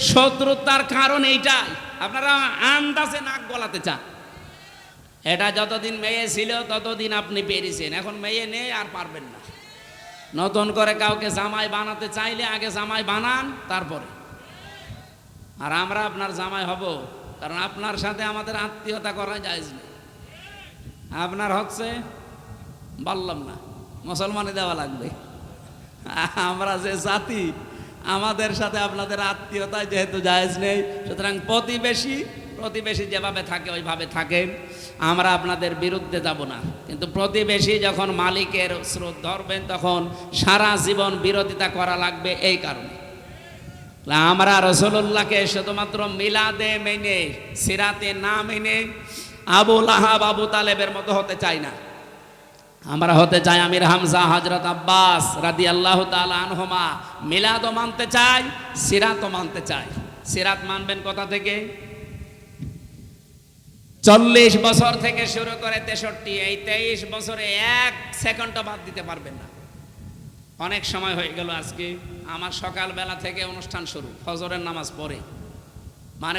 শত্রুতার কারণ এইটাই। আপনারা আন্দাজে নাক গলাতে চান। এটা যতদিন মেয়ে ছিল, ততদিন আপনি পেরেছেন। এখন মেয়ে নেই, আর পারবেন না। নতুন করে কাউকে জামাই বানাতে চাইলে আগে জামাই বানান, তারপরে। আর আমরা আপনার জামাই হব, কারণ আপনার সাথে আমাদের আত্মীয়তা করা যায় না। আপনার হচ্ছে, বললাম না, মুসলমানে দেওয়া লাগবে। আমরা যে জাতি আমাদের সাথে আপনাদের আত্মীয়তা যেহেতু জায়েজ নেই, সুতরাং প্রতিবেশী প্রতিবেশী যেভাবে থাকে, ওইভাবে থাকেন আমরা আপনাদের বিরুদ্ধে যাব না। কিন্তু প্রতিবেশী যখন মালিকের স্রোত ধরবেন, তখন সারা জীবন বিরোধিতা করা লাগবে এই কারণে। আমরা রসুল্লাহকে শুধুমাত্র মিলাদে মেনে, সিরাতে না মেনে আবু লাহাব, আবু তালেবের মতো হতে চাই না। আমরা হতে চাই আমির হামজা হজরত আব্বাস রাদি আল্লাহ আনহমা। মিলাদও মানতে চাই, সিরাতও মানতে চাই। সিরাত মানবেন কোথা থেকে? চল্লিশ বছর থেকে শুরু করে তেষট্টি, এই তেইশ বছরে এক সেকেন্ডও বাদ দিতে পারবেন না। অনেক সময় হয়ে গেল আজকে। আমার সকালবেলা থেকে অনুষ্ঠান শুরু, ফজরের নামাজ পড়ে। মানে